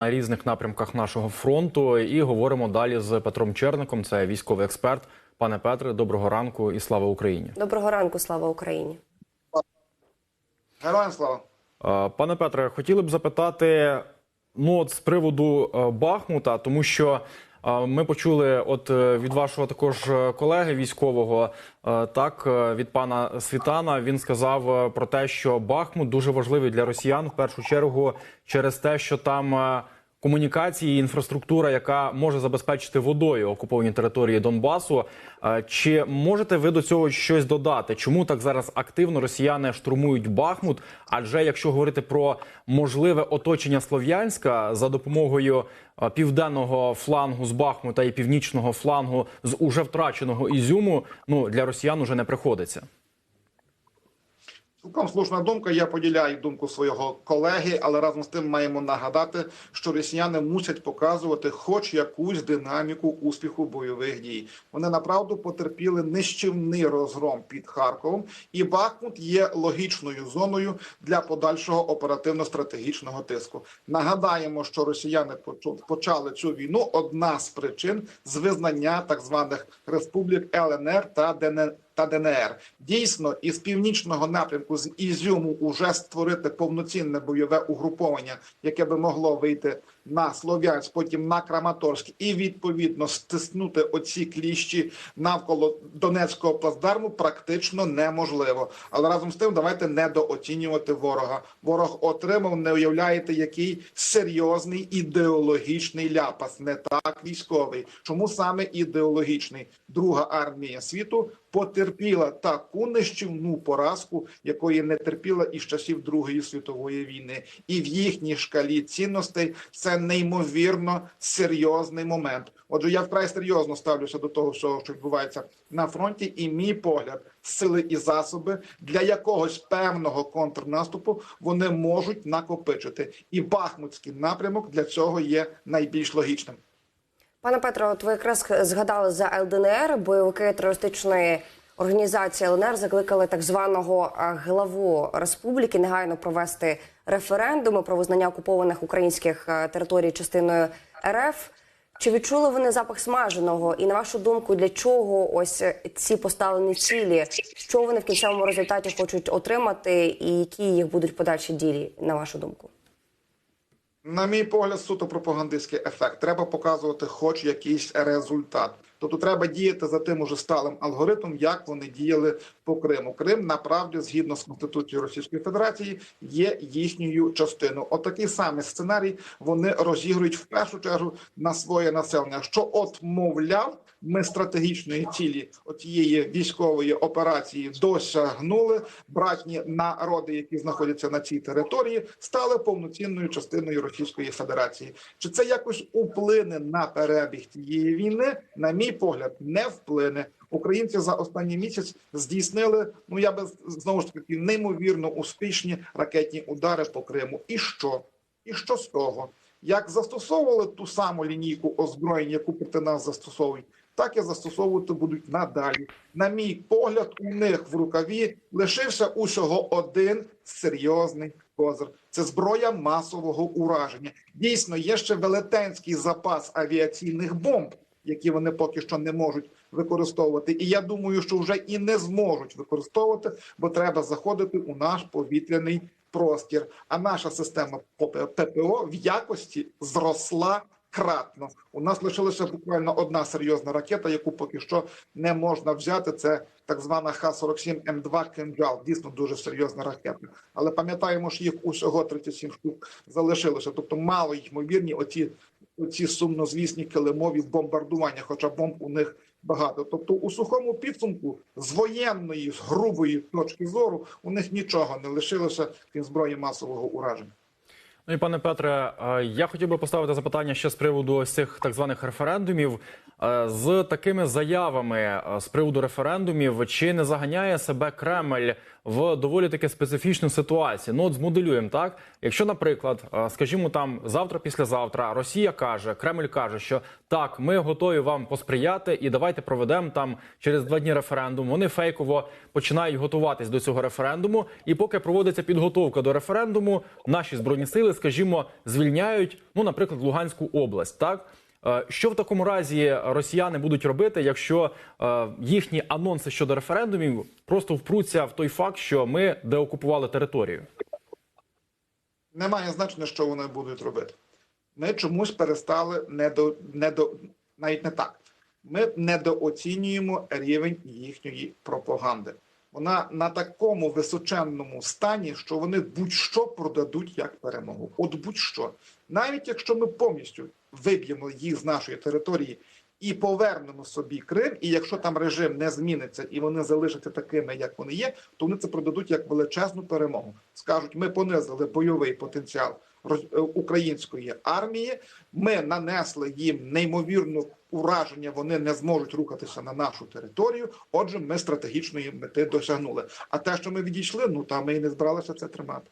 на різних напрямках нашого фронту. І говоримо далі з Петром Черником. Це військовий експерт. Пане Петре, доброго ранку і слава Україні. Доброго ранку, слава Україні. Героям слава. Пане Петре, хотіли б запитати ну от з приводу е, Бахмута, тому що ми почули, от е, від вашого також е, колеги військового, е, так від пана Світана, він сказав про те, що Бахмут дуже важливий для росіян в першу чергу через те, що там. Комунікації, інфраструктура, яка може забезпечити водою окуповані території Донбасу. Е, Чи можете ви до цього щось додати? Чому так зараз активно росіяни штурмують Бахмут? Адже якщо говорити про можливе оточення Слов'янська за допомогою е, південного флангу з Бахмута і північного флангу з уже втраченого Ізюму, ну для росіян уже не приходиться. Цілком слушна думка. Я поділяю думку свого колеги, але разом з тим маємо нагадати, що росіяни мусять показувати хоч якусь динаміку успіху бойових дій. Вони направду потерпіли нищівний розгром під Харковом, і Бахмут є логічною зоною для подальшого оперативно-стратегічного тиску. Нагадаємо, що росіяни почали цю війну. Одна з причин з визнання так званих республік ЛНР та ДНР та ДНР. Дійсно, із північного напрямку з Ізюму уже створити повноцінне бойове угруповання, яке би могло вийти на Слов'янськ, потім на Краматорськ, і відповідно стиснути оці кліщі навколо Донецького плацдарму практично неможливо. Але разом з тим, давайте недооцінювати ворога. Ворог отримав, не уявляєте, який серйозний ідеологічний ляпас, не так військовий. Чому саме ідеологічний? Друга армія світу потерпіла таку нищівну поразку, якої не терпіла із часів Другої світової війни, і в їхній шкалі цінностей це неймовірно серйозний момент. Отже, я вкрай серйозно ставлюся до того, всього, що відбувається на фронті, і мій погляд, сили і засоби для якогось певного контрнаступу вони можуть накопичити. І Бахмутський напрямок для цього є найбільш логічним. Пане Петро, от ви якраз згадали за ЛДНР. Бойовики терористичної організації ЛНР закликали так званого главу республіки негайно провести референдуми про визнання окупованих українських територій частиною РФ. Чи відчули вони запах смаженого? І на вашу думку, для чого ось е, ці поставлені цілі? Що вони в кінцевому результаті хочуть отримати, і які їх будуть подальші дії, на вашу думку? На мій погляд, суто пропагандистський ефект. Треба показувати хоч якийсь результат. Тобто треба діяти за тим уже сталим алгоритмом, як вони діяли по Криму. Крим направді, згідно з конституцією Російської Федерації, є їхньою частиною. Отакий самий сценарій вони розігрують в першу чергу на своє населення. Що от мовляв, ми стратегічної цілі отієї військової операції досягнули. Братні народи, які знаходяться на цій території, стали повноцінною частиною Російської Федерації. Чи це якось вплине на перебіг цієї війни? На мій погляд, не вплине. Українці за останній місяць здійснили, ну я би знову ж таки неймовірно успішні ракетні удари по Криму. І що? І що з того? Як застосовували ту саму лінійку озброєнь, яку проти нас застосовують, так і застосовувати будуть надалі. На мій погляд, у них в рукаві лишився усього один серйозний козир. Це зброя масового ураження. Дійсно, є ще велетенський запас авіаційних бомб, які вони поки що не можуть використовувати. І я думаю, що вже і не зможуть використовувати, бо треба заходити у наш повітряний простір. А наша система ППО в якості зросла кратно. У нас лишилася буквально одна серйозна ракета, яку поки що не можна взяти. Це так звана Х-47 М2 «Кинджал». Дійсно дуже серйозна ракета. Але пам'ятаємо, що їх усього 37 штук залишилося. Тобто мало ймовірні оці, оці сумнозвісні килимові бомбардування, хоча бомб у них багато. Тобто, у сухому підсумку з воєнної, з грубої точки зору у них нічого не лишилося, крім зброї масового ураження. Ну і пане Петре, я хотів би поставити запитання ще з приводу ось цих так званих референдумів. З такими заявами з приводу референдумів, чи не заганяє себе Кремль в доволі таки специфічну ситуацію. Ну от змоделюємо так. Якщо, наприклад, е, скажімо, там завтра, післязавтра Росія каже, Кремль каже, що так, ми готові вам посприяти, і давайте проведемо там через два дні референдум. Вони фейково починають готуватись до цього референдуму. І поки проводиться підготовка до референдуму, наші збройні сили, скажімо, звільняють, ну, наприклад, Луганську область, так. Е, Що в такому разі росіяни будуть робити, якщо е, їхні анонси щодо референдумів просто впруться в той факт, що ми деокупували територію? Немає значення, що вони будуть робити. Ми чомусь перестали недо, недо, навіть не так. Ми недооцінюємо рівень їхньої пропаганди. Вона на такому височенному стані, що вони будь-що продадуть як перемогу. От будь-що. Навіть якщо ми повністю виб'ємо їх з нашої території і повернемо собі Крим, і якщо там режим не зміниться і вони залишаться такими, як вони є, то вони це продадуть як величезну перемогу. Скажуть, ми понизили бойовий потенціал е, української армії. Ми нанесли їм неймовірну ураження. Вони не зможуть рухатися на нашу територію. Отже, ми стратегічної мети досягнули. А те, що ми відійшли, ну та ми і не збиралися це тримати.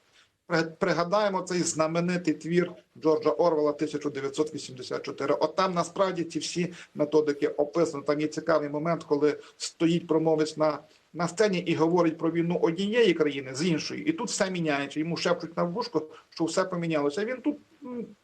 При- Пригадаємо цей знаменитий твір Джорджа Орвела 1984. От там насправді ці всі методики описані. Там є цікавий момент, коли стоїть промовець на, на сцені і говорить про війну однієї країни з іншої, і тут все міняється. Йому шепчуть на вушко, що все помінялося. Він тут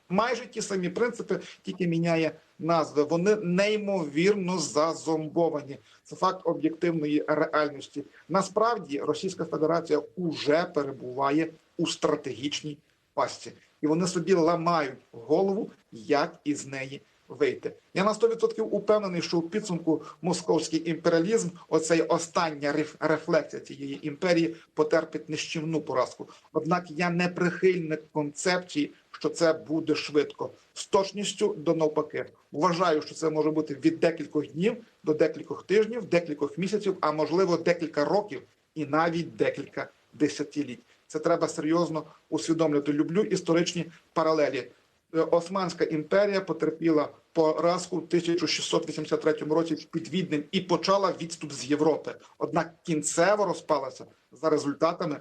майже ті самі принципи, тільки міняє назви. Вони неймовірно зазомбовані. Це факт об'єктивної реальності. Насправді Російська Федерація уже перебуває у стратегічній пастці, і вони собі ламають голову, як із неї вийти. Я на 100% упевнений, що у підсумку московський імперіалізм, оцей остання рефлексія цієї імперії, потерпить нищівну поразку. Однак я не прихильник концепції, що це буде швидко, з точністю до навпаки. Вважаю, що це може бути від декількох днів до декількох тижнів, декількох місяців, а можливо декілька років і навіть декілька десятиліть. Це треба серйозно усвідомлювати. Люблю історичні паралелі. Е, Османська імперія потерпіла поразку в 1683 році під Віднем і почала відступ з Європи. Однак кінцево розпалася за результатами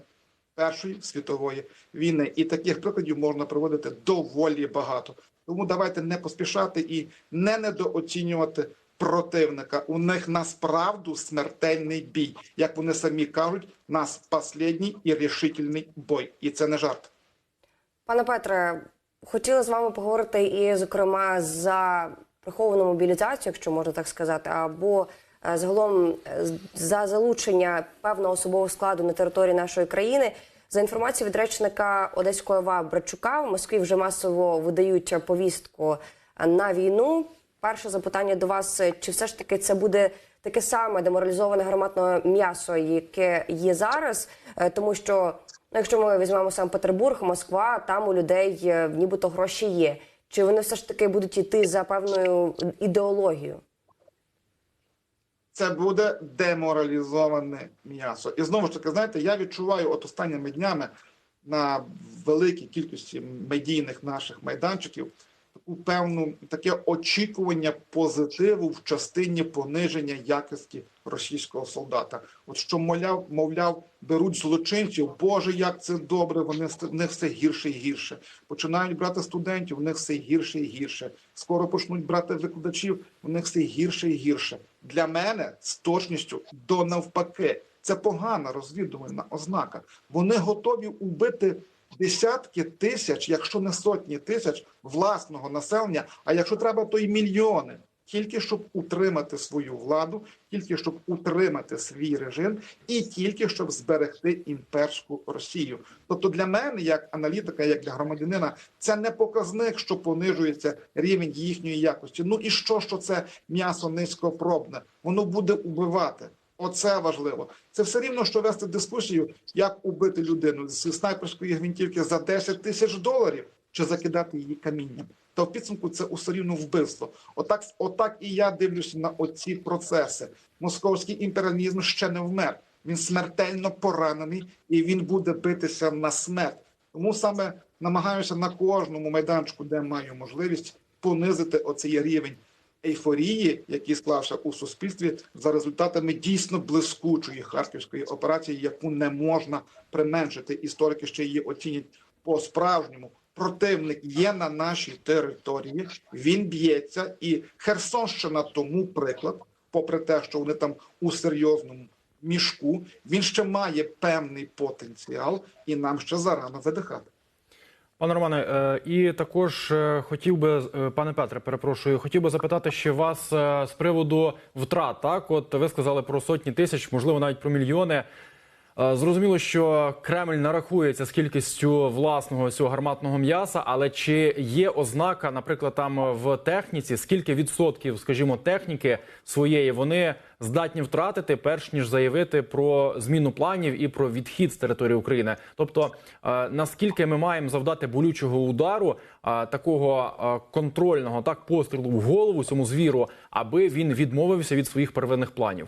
Першої світової війни. І таких прикладів можна проводити доволі багато. Тому давайте не поспішати і не недооцінювати противника. У них насправду смертельний бій. Як вони самі кажуть, нас последній і рішительний бой. І це не жарт. Пане Петре, хотіла з вами поговорити і, зокрема, за приховану мобілізацію, якщо можна так сказати, або е, загалом за залучення певного особового складу на території нашої країни. За інформацією від речника Одеської ОВА Брачука, в Москві вже масово видають повістку на війну. Перше запитання до вас: чи все ж таки це буде таке саме деморалізоване гарматне м'ясо, яке є зараз? Е, Тому що Ну, якщо ми візьмемо сам Петербург, Москва, там у людей е, нібито гроші є. Чи вони все ж таки будуть йти за певною ідеологією? Це буде деморалізоване м'ясо. І знову ж таки, знаєте, я відчуваю от останніми днями на великій кількості медійних наших майданчиків таку певну таке очікування позитиву в частині пониження якості російського солдата. От що мовляв, мовляв, беруть злочинців, Боже, як це добре, вони в них все гірше і гірше. Починають брати студентів, в них все гірше і гірше. Скоро почнуть брати викладачів, в них все гірше і гірше. Для мене з точністю до навпаки. Це погана розвідувальна ознака. Вони готові убити десятки тисяч, якщо не сотні тисяч власного населення, а якщо треба, то й мільйони. Тільки щоб утримати свою владу, тільки щоб утримати свій режим, і тільки щоб зберегти імперську Росію. Тобто для мене, як аналітика, як для громадянина, це не показник, що понижується рівень їхньої якості. Ну і що, що це м'ясо низькопробне? Воно буде убивати. Оце важливо. Це все рівно, що вести дискусію, як убити людину з снайперської гвинтівки за 10 тисяч доларів чи закидати її камінням. Та в підсумку це усе рівно вбивство. Отак, отак і я дивлюся на оці процеси. Московський імперіалізм ще не вмер. Він смертельно поранений і він буде битися на смерть. Тому саме намагаюся на кожному майданчику, де маю можливість, понизити оцей рівень ейфорії, які склався у суспільстві, за результатами дійсно блискучої харківської операції, яку не можна применшити. Історики ще її оцінять по справжньому. Противник є на нашій території, він б'ється, і Херсонщина тому приклад, попри те, що вони там у серйозному мішку, він ще має певний потенціал, і нам ще зарано видихати. Пане Романе, е, і також е, хотів би, е, пане Петре, перепрошую, хотів би запитати ще вас з приводу втрат. Так, от ви сказали про сотні тисяч, можливо, навіть про мільйони. Е, Зрозуміло, що Кремль нарахується з кількістю власного цього гарматного м'яса, але чи є ознака, наприклад, там в техніці, скільки відсотків, скажімо, техніки своєї вони здатні втратити, перш ніж заявити про зміну планів і про відхід з території України? Тобто, е, наскільки ми маємо завдати болючого удару, е, такого контрольного так пострілу в голову цьому звіру, аби він відмовився від своїх первинних планів?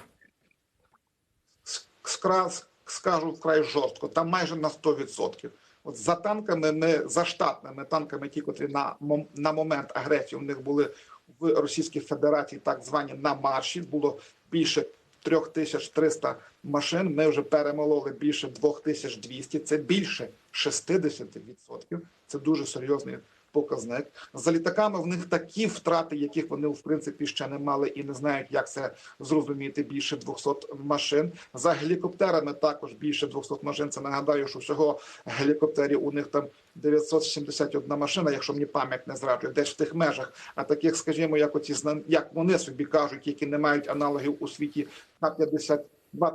скраз скажу вкрай жорстко, там майже на 100%. От за танками ми за штатними танками, ті, котрі на на момент агресії у них були в Російській Федерації, так звані на марші, було більше 3300 машин. Ми вже перемололи більше 2200. Це більше 60%. Це дуже серйозний показник. За літаками в них такі втрати, яких вони в принципі ще не мали і не знають, як це зрозуміти. Більше 200 машин. За гелікоптерами також більше 200 машин. Це нагадаю, що всього гелікоптерів у них там 971 машина, якщо мені пам'ять не зраджує, десь в тих межах. А таких, скажімо, як оці як вони собі кажуть, які не мають аналогів у світі на 52,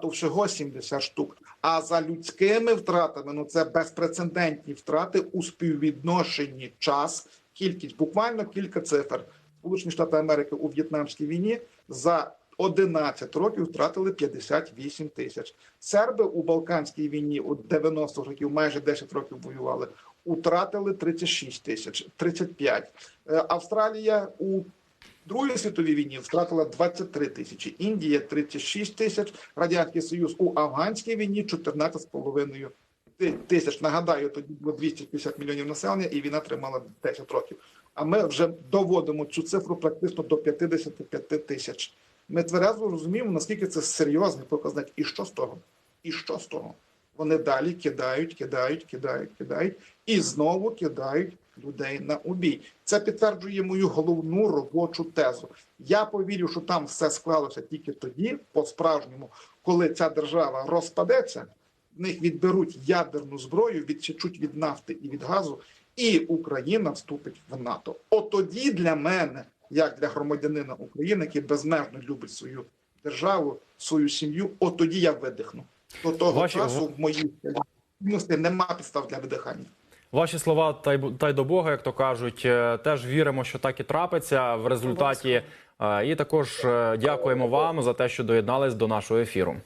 то всього 70 штук. А за людськими втратами, ну це безпрецедентні втрати у співвідношенні час, кількість, буквально кілька цифр. Сполучені Штати Америки у В'єтнамській війні за 11 років втратили 58 тисяч. Серби у Балканській війні у 90 років, майже 10 років воювали, втратили 36 тисяч, 35. Е, Австралія у Другій світовій війні втратила 23 тисячі, Індія 36 тисяч, Радянський Союз у афганській війні 14,5 ти- тисяч. Нагадаю, тоді було 250 мільйонів населення, і війна тримала 10 років. А ми вже доводимо цю цифру практично до 55 тисяч. Ми тверезо розуміємо, наскільки це серйозний показник. І що з того? І що з того? Вони далі кидають, кидають, кидають, кидають і знову кидають людей на убій. Це підтверджує мою головну робочу тезу. Я повірю, що там все склалося тільки тоді, по-справжньому, коли ця держава розпадеться, в них відберуть ядерну зброю, відсічуть від нафти і від газу, і Україна вступить в НАТО. От тоді для мене, як для громадянина України, який безмежно любить свою державу, свою сім'ю, от тоді я видихну. До того Ваші- часу в моїй нема підстав для видихання. Ваші слова та й та й до Бога, як то кажуть, е, теж віримо, що так і трапиться в результаті. Е, І також е, дякуємо вам за те, що доєднались до нашого ефіру.